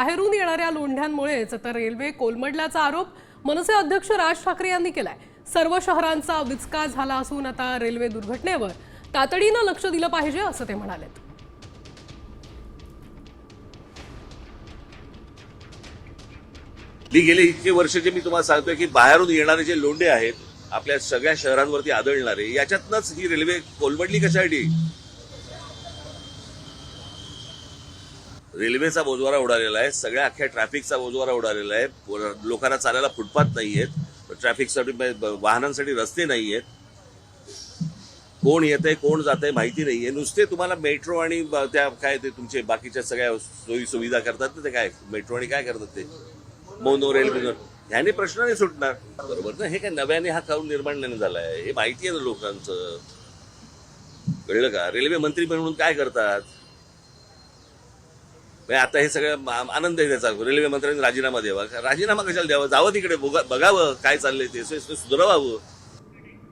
बाहेरून येणाऱ्या लोंढ्यांमुळेच तर रेल्वे कोलमडल्याचा आरोप मनसे अध्यक्ष राज ठाकरे यांनी केलाय. सर्व शहरांचा विचका झाला असून आता रेल्वे दुर्घटनेवर तातडीनं लक्ष दिलं पाहिजे असं ते म्हणालेत. ली गेले इतके वर्षाचे मी तुम्हाला सांगतोय की बाहेरून येणारे जे लोंढे आहेत आपल्या सगळ्या शहरांवरती आदळणारे याच्यातनंच ही रेल्वे कोलमडली कशासाठी? रेल्वेचा बोजवारा उडालेला आहे. सगळ्या अख्ख्या ट्रॅफिकचा बोजवारा उडालेला आहे. लोकांना चालायला फुटपाथ नाहीयेत. ट्रॅफिकसाठी वाहनांसाठी रस्ते नाहीयेत. कोण येतंय कोण जातंय माहिती नाहीये. नुसते तुम्हाला मेट्रो आणि त्या काय ते तुमचे बाकीच्या सगळ्या सोयी सुविधा करतात ना ते काय? मेट्रो आणि काय करतात ते? मोनो रेल्वे ह्याने प्रश्न नाही सुटणार. बरोबर ना? हे काय नव्याने हा करून निर्माण नाही झालाय? हे माहिती आहे ना लोकांचं. कळलं का? रेल्वे मंत्री म्हणून काय करतात? म्हणजे आता हे सगळं आनंद आहे त्याचा. रेल्वे मंत्र्यांनी राजीनामा द्यावा. राजीनामा कशाला द्यावा? जावं तिकडे बघा- बघावं काय चाललंय ते. सुधरवावं